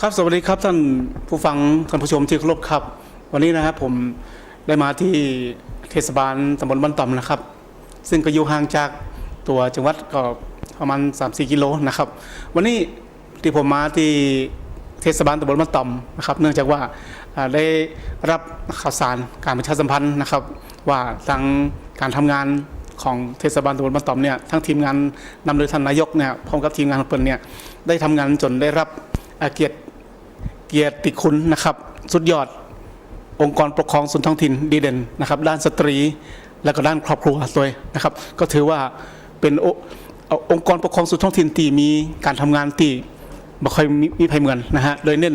ครับสวัสดีครับท่านผู้ฟังท่านผู้ชมที่เคารพครับ วันนี้นะครับผมได้มาที่เทศบาลตำบลบ้านต่อมนะครับ ซึ่งก็อยู่ห่างจากตัวจังหวัดก็ประมาณ3-4กิโลนะครับ วันนี้ที่ผมมาที่เทศบาลตำบลบ้านต่อมนะครับ เนื่องจากว่าได้รับข่าวสารการประชาสัมพันธ์นะครับ ว่าทางการทำงานของเทศบาลตำบลบ้านต่อมเนี่ยทั้งทีมงานนำโดยท่านนายกเนี่ยพร้อมกับทีมงานของเปิลเนี่ยได้ทำงานจนได้รับเกียรติ กียรติคุณนะครับสุดยอดองค์กรปกครองส่วนท้องถิ่นดีเด่นนะครับ ด้านสตรีและก็ด้านครอบครัวด้วยนะครับ ก็ถือว่าเป็นโอเอาองค์กรปกครองส่วนท้องถิ่นที่มีการทำงานที่ไม่ค่อยมีมีภัยเหมือนนะฮะโดยเน้น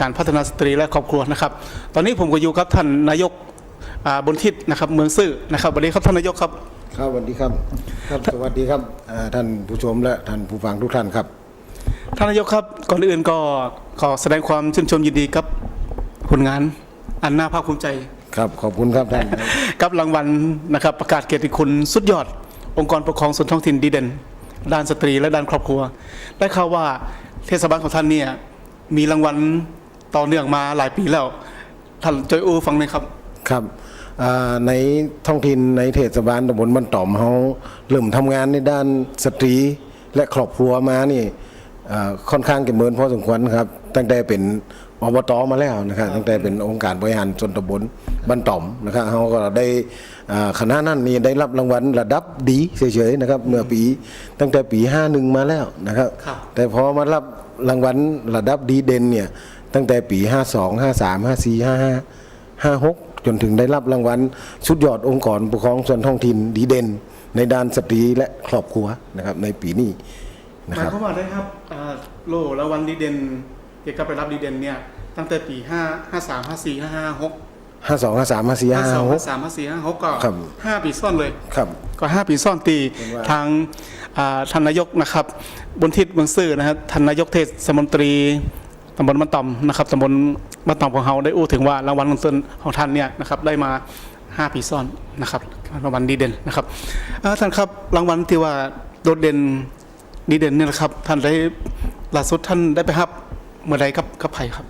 การพัฒนาสตรีและครอบครัวนะครับ ตอนนี้ผมก็อยู่กับท่านนายกอ่าบนทิศนะครับ เมืองซื่อนะครับสวัสดีครับท่านนายกครับครับสวัสดีครับครับสวัสดีครับอ่าท่านผู้ชมและท่านผู้ฟังทุกท่านครับท่านนายกครับก่อนอื่นก็ ขอแสดงความชื่นชมยินดีกับผลงานอันน่าภาคภูมิใจ ครับขอบคุณครับท่าน กับรางวัลนะครับประกาศเกียรติคุณสุดยอด องค์กรปกครองส่วนท้องถิ่นดีเด่น ด้านสตรีและด้านครอบครัว ได้ข่าวว่าเทศบาลของท่านเนี่ยมีรางวัลต่อเนื่องมาหลายปีแล้ว ท่านจอยอูฟังหน่อยครับ ครับอ่าในท้องถิ่นในเทศบาลตำบลบ้านต่อมเขาเริ่มทำงานในด้านสตรีและครอบครัวมานี่อ่า ค่อนข้างเก็บเมินพอสมควรครับ ตั้งแต่เป็นอบตมาแล้วนะครับตั้งแต่เป็นองค์การบริหารส่วนตำบลบ้านต่อมนะครับเขาก็ได้อ่าคณะนั้นนี่ได้รับรางวัลระดับดีเฉยๆนะครับเมื่อปีตั้งแต่ปี51มาแล้วนะครับครับ แต่พอมารับรางวัลระดับดีเด่นเนี่ยตั้งแต่ปี 52 53 54 55 56 จนถึงได้รับรางวัลสุดยอดองค์กรปกครองส่วนท้องถิ่นดีเด่น ในด้านสตรีและครอบครัวนะครับในปีนี้ หนะมาคยรับ ความว่าได้ครับอ่าโล่รางวัลดีเด่นเกี่ยวกับไปรับดีเด่นเนี่ยตั้งแต่ปี5 53 54 55 52 53 54 56 52 55 53 54 56ก็ครับ ห้าปีซ่อนเลย ครับ ก็ห้าปีซ่อนตีเป็นว่า ทางอ่าท่านนายกนะครับบนทิศเมืองซื่อนะครับท่านนายกเทศมนตรีตำบลบ้านต่อมนะครับตำบลบ้านต่อมของเราได้อู้ถึงว่ารางวัลของตนของท่านเนี่ยนะครับได้มาห้าปีซ่อนนะครับรางวัลดีเด่นนะครับเอ่อท่านครับรางวัลที่ว่าโดดเด่น ดีเด่นเนี่ยนะครับ ท่านได้ล่าสุดท่านได้ไปรับเมื่อใดครับกับไผ่ครับ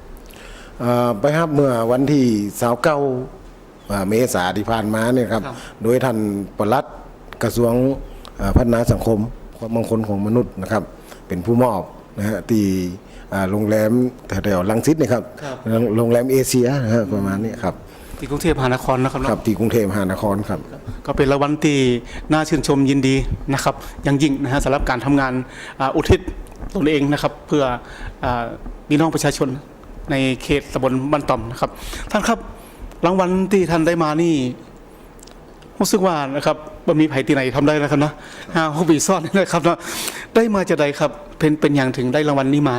เอ่อไปครับเมื่อวันที่29อ่าเมษาที่ผ่านมาเนี่ยครับครับโดยท่านปลัดกระทรวงอ่าพัฒนาสังคมความมั่นคงของมนุษย์นะครับ เป็นผู้มอบนะฮะที่อ่าโรงแรมแถวๆลังสิตนะครับครับโรงแรมเอเชียนะฮะประมาณนี้ครับ ที่กรุงเทพมหานครนะครับคเนาะรับที่กรุงเทพมหานครครับ ก็เป็นรางวัลที่น่าชื่นชมยินดีนะครับอย่างยิ่งนะฮะสำหรับการทำงานอ่าอุทิศตนเองนะครับ เพื่ออาพี่น้องประชาชนในเขตตำบลบ้านต่อมนะครับ ท่านครับรางวัลที่ท่านได้มานี่รู้สึกว่านะครับบ่มีไผที่ไหนทำได้นะครับนะห้าหกปีซ่อนนี่นะครับเนาะได้มาจะใดครับเป็นเป็นอย่างถึงได้รางวัลนี้มา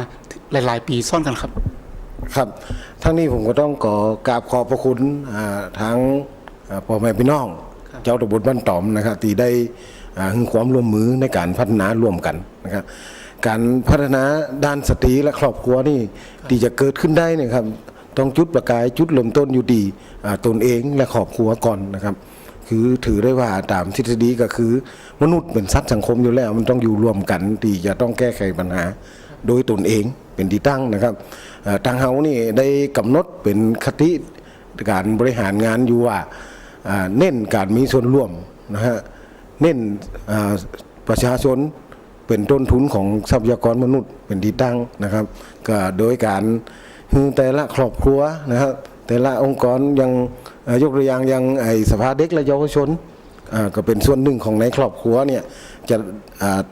หลาย ๆ ปีซ่อนกันครับ ครับทั้งนี้ผมก็ต้องขอกราบขอบพระคุณอ่าทั้งอ่าพ่อแม่พี่น้องครับเจ้าตำบลบ้านตอมนะครับที่ได้อ่าให้ความร่วมมือในการพัฒนาร่วมกันนะครับการพัฒนาด้านสตรีและครอบครัวนี่ที่จะเกิดขึ้นได้เนะครับต้องจุดประกายจุดเริ่มต้นอยู่ดีอ่าตนเองและครอบครัวก่อนนะครับ คือถือได้ว่าตามทฤษฎีก็คือ มนุษย์เป็นสัตว์สังคมอยู่แล้ว มันต้องอยู่ร่วมกันที่จะต้องแก้ไขปัญหา โดยตนเองเป็นที่ตั้งนะครับทางเฮานี่ได้กำหนดเป็นคติการบริหารงานอยู่ว่าเน้นการมีส่วนร่วมนะฮะเน้นประชาชนเป็นต้นทุนของทรัพยากรมนุษย์เป็นที่ตั้งนะครับ ก็โดยการแต่ละครอบครัวนะครับแต่ละองค์กรยังยกตัวอย่างย่างไอสภาเด็กและเยาวชนก็เป็นส่วนหนึ่งของในครอบครัวเนี่ย จะ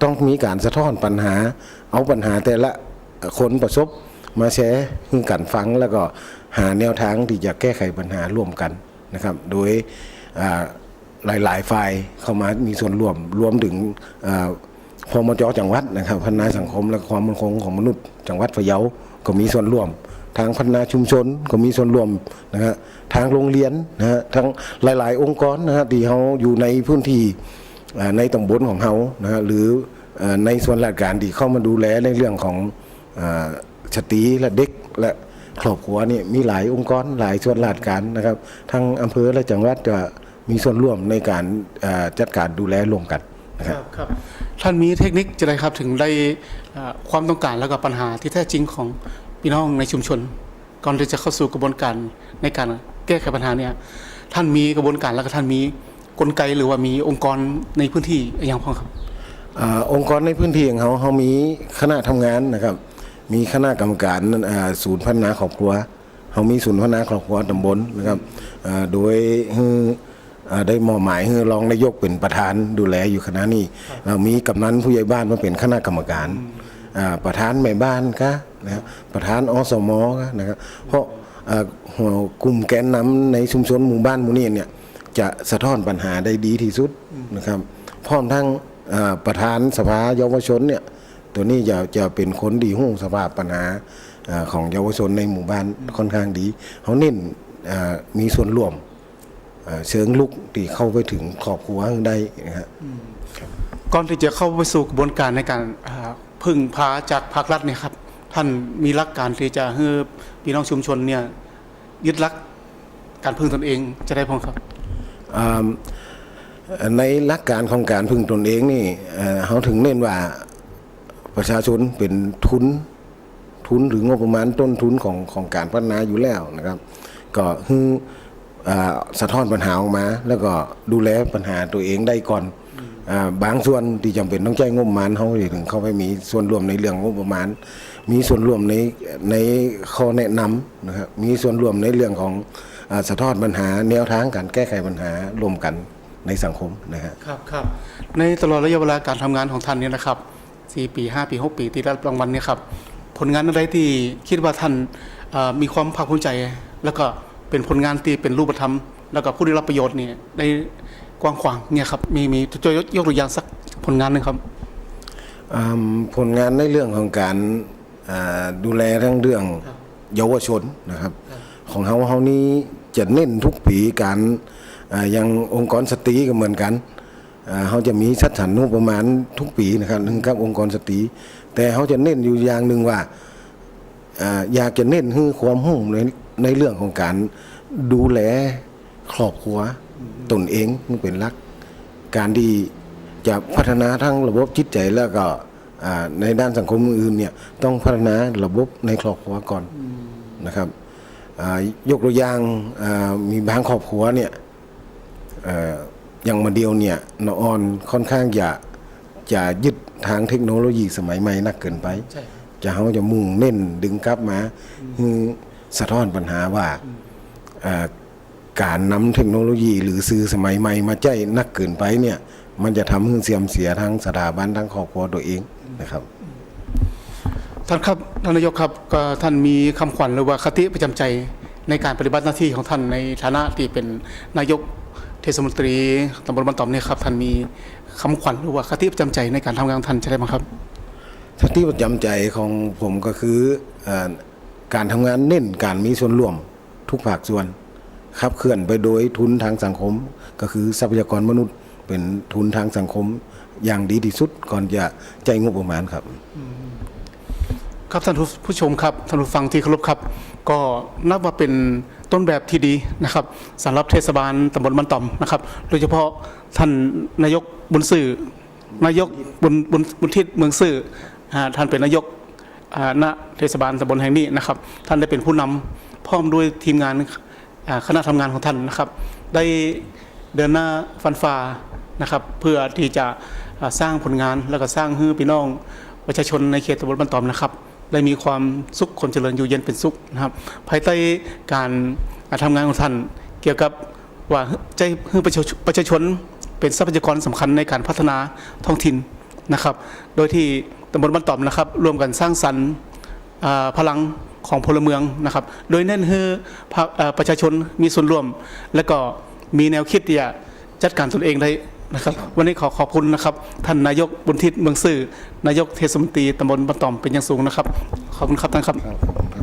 ต้องมีการสะท้อนปัญหา เอาปัญหาแต่ละคนประสบมาแชร์คือกันฟังแล้วก็หาแนวทางที่จะแก้ไขปัญหาร่วมกันนะครับ โดยอ่าหลายๆฝ่ายเข้ามามีส่วนร่วมรวมถึงอ่าพมจจังหวัดนะครับพัฒนาสังคมและความมั่นคงของมนุษย์ จังหวัดพะเยาก็มีส่วนร่วม ทางพัฒนาชุมชนก็มีส่วนร่วมนะฮะทางโรงเรียนนะฮะทั้งหลาย ๆ องค์กรนะฮะที่เขาอยู่ในพื้นที่ ในตำบลของเขานะหรือในส่วนราชการที่เข้ามาดูแลในเรื่องของอาสตรีและเด็กและครอบครัวนี่มีหลายองค์กรหลายส่วนราชการนะครับทั้งอำเภอและจังหวัดจะมีส่วนร่วมในการจัดการดูแลร่วมกันนะครับครับท่านมีเทคนิคจะไรครับถึงได้ความต้องการแล้วก็ปัญหาที่แท้จริงของพี่น้องในชุมชน ก่อนที่จะเข้าสู่กระบวนการในการแก้ไขปัญหาเนี่ยท่านมีกระบวนการแล้วก็ท่านมี กลไกหรือว่ามีองค์กรในพื้นที่อย่างพ้องครับอาองค์กรในพื้นที่ของเขาเขามีคณะทำงานนะครับ มีคณะกรรมการอ่าศูนย์พัฒนาครอบครัวเขามีศูนย์พัฒนาครอบครัวตำบลนะครับอ่าโดยให้อ่าได้มอบหมายให้รองนายกเป็นประธานดูแลอยู่คณะนี้เรามีกำนันผู้ใหญ่บ้านมาเป็นคณะกรรมการอ่าประธานแม่บ้านก็นะครับประธานอสมก็นะครับเพราะอ่าหัวกลุ่มแกนนำในชุมชนหมู่บ้านหมู่นี้เนี่ย จะสะท้อนปัญหาได้ดีที่สุดนะครับพร้อมทั้งประธานสภาเยาวชนเนี่ยตัวนี้จะจะเป็นคนดีหู้สภาพปัญหาอของเยาวชนในหมู่บ้านค่อนข้างดีเขาเน้นมีส่วนร่วมเชิงลุกที่เข้าไปถึงครอบครัวได้นะครับก่อนที่จะเข้าไปสู่กระบวนการในการพึ่งพาจากภาครัฐเนี่ยครับ ท่านมีหลักการที่จะให้พี่น้องชุมชนเนี่ยยึดหลักการพึ่งตนเองจะได้พ้องครับ ในหลักการของการพึ่งตนเองนี่เขาถึงเน้นว่าประชาชนเป็นทุนทุนหรืองบประมาณต้นทุนของของการพัฒนาอยู่แล้วนะครับ ก็คืออสะท้อนปัญหาออกมา แล้วก็ดูแลปัญหาตัวเองได้ก่อนอบางส่วนที่จำเป็นต้องใช้งบประมาณเขาถึงเข้าไปมีส่วนร่วมในเรื่องงบประมาณ มีส่วนร่วมในในข้อแนะนำนะครับมีส่วนร่วมในเรื่องของ สะท้อนปัญหาแนวทางการแก้ไขปัญหารวมกันในสังคมนะฮะครับครับในตลอดระยะเวลาการทำงานของท่านเนี่ยนะครับ4ปี 5 ปี 6 ปีที่ได้รับรางวัลเนี่ยครับผลงานอะไรที่คิดว่าท่านเอ่อมีความภาคภูมิใจ แล้วก็เป็นผลงานที่เป็นรูปธรรม แล้วก็ผู้ได้รับประโยชน์เนี่ยได้กว้างขวางเนี่ยครับมีมีจะยกยกตัวอย่างสักผลงานหนึ่งครับอืมผลงานในเรื่องของการอ่าดูแลทั้งเรื่องเยาวชนนะครับ ของเฮาเฮานี้จะเน้นทุกปีการอย่างองค์กรสตรีก็เหมือนกันเขาจะมีสัดสันงบประมาณทุกปีนะครับถึงกับองค์กรสตรีแต่เขาจะเน้นอยู่อย่างหนึ่งว่าอยากจะเน้นให้ความหุ่ในในเรื่องของการดูแลครอบครัวตนเองมันเป็นหลัก การที่จะพัฒนาทั้งระบบจิตใจแล้วก็ในด้านสังคมอื่นๆเนี่ยต้องพัฒนาระบบในครอบครัวก่อนนะครับ ยกตัวอย่างมีบางครอบครัวเนี่ยอย่างมาเดียวเนี่ยนออนค่อนข้างจะจะยึดทางเทคโนโลยีสมัยใหม่นักเกินไป จะเขาจะมุ่งเน้นดึงกลับมาสะท้อนปัญหาว่าการนำเทคโนโลยีหรือสื่อสมัยใหม่มาใจนักเกินไปเนี่ย มันจะทำให้เสื่อมเสียทั้งสถาบันทั้งครอบครัวตัวเองนะครับ ท่านครับท่านนายกครับท่านมีคำขวัญหรือว่าคติประจำใจในการปฏิบัติหน้าที่ของท่านในฐานะที่เป็นนายกเทศมนตรีตำบลบันตอมเนี่ยครับท่านมีคำขวัญหรือว่าคติประจำใจในการทำงานท่านใช่ไหมครับสติประจำใจของผมก็คืออการทำงานเน้นการมีส่วนร่วมทุกภาคส่วนขับเคลื่อนไปโดยทุนทางสังคม ก็คือทรัพยากรมนุษย์ เป็นทุนทางสังคมอย่างดีที่สุดก่อนจะใจงบประมาณครับ ครับท่านผู้ชมครับท่านผู้ฟังที่เคารพครับ ก็นับว่าเป็นต้นแบบที่ดีนะครับสำหรับเทศบาลตำบลบ้านต่อมนะครับ โดยเฉพาะท่านนายกบุญสื่อนายกบุญบุญบุญทิศเมืองสื่อท่านเป็นนายกณเทศบาลตำบลแห่งนี้นะครับ ท่านได้เป็นผู้นำพร้อมด้วยทีมงานคณะทำงานของท่านนะครับ ได้เดินหน้าฟันฝ่านะครับ เพื่อที่จะสร้างผลงานแล้วก็สร้างให้พี่น้องประชาชนในเขตตำบลบ้านตอมนะครับ ได้มีความสุขคนเจริญอยู่เย็นเป็นสุขนะครับ ภายใต้การทำงานของท่านเกี่ยวกับว่าใจให้ประชาชนประชาชนเป็นทรัพยากรสำคัญในการพัฒนาท้องถิ่นนะครับ โดยที่ตำบลบ้านตอมนะครับ ร่วมกันสร้างสรรค์พลังของพลเมืองนะครับ โดยเน้นให้ประชาชนมีส่วนร่วม และก็มีแนวคิดที่จะจัดการตนเองได้ นะครับ วันนี้ขอขอบคุณนะครับ ท่านนายกบุญทิศเมืองซื่อ นายกเทศมนตรีตำบลบ้านตอมเป็นอย่างสูงนะครับ ขอบคุณครับท่านครับครับ